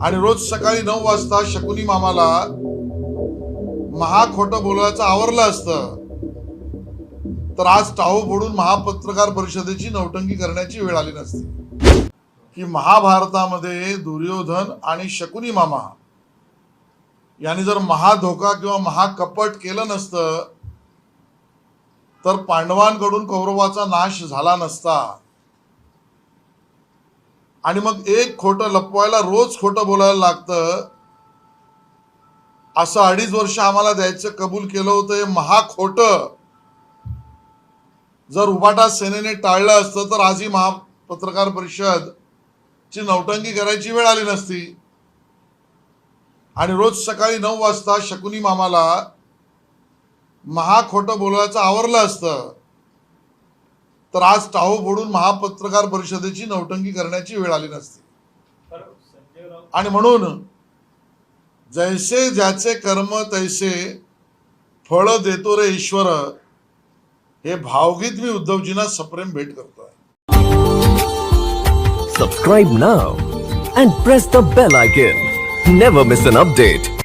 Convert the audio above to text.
आणि रोज सकाळी नऊ वाजता शकुनी मामाला महा खोटं बोलायचं आवरलं असतं. तर आज टाहो फोडून महापत्रकार परिषदेची नौटंकी करण्याची वेळ आली नसती. की महाभारतामध्ये दुर्योधन आणि शकुनी मामा यांनी जर महाधोका किंवा महाकपट केलं नसतं तर पांडवांकडून कौरवाचा नाश झाला नसता. आणि मग एक खोटं लपवायला रोज खोटं बोलायला लागतं. असं अडीच वर्ष आम्हाला द्यायचं कबूल केलं होतं हे महा जर उभाटा सेनेने टाळलं असतं तर आजही महापत्रकार परिषद ची नौटंकी करायची वेळ आली नसती. आणि रोज सकाळी नऊ वाजता शकुनी मामाला महा खोटं बोलायचं आवरलं असतं. तर आज टाहो फोडून महापत्रकार परिषदेची नौटंकी करण्याची वेळ आली नसती. आणि म्हणून जैसे ज्याचे कर्म तैसे फळ देतो रे ईश्वर हे भावगीत मी उद्धवजींना सप्रेम भेट करतोय. Subscribe now and press the bell icon never miss an update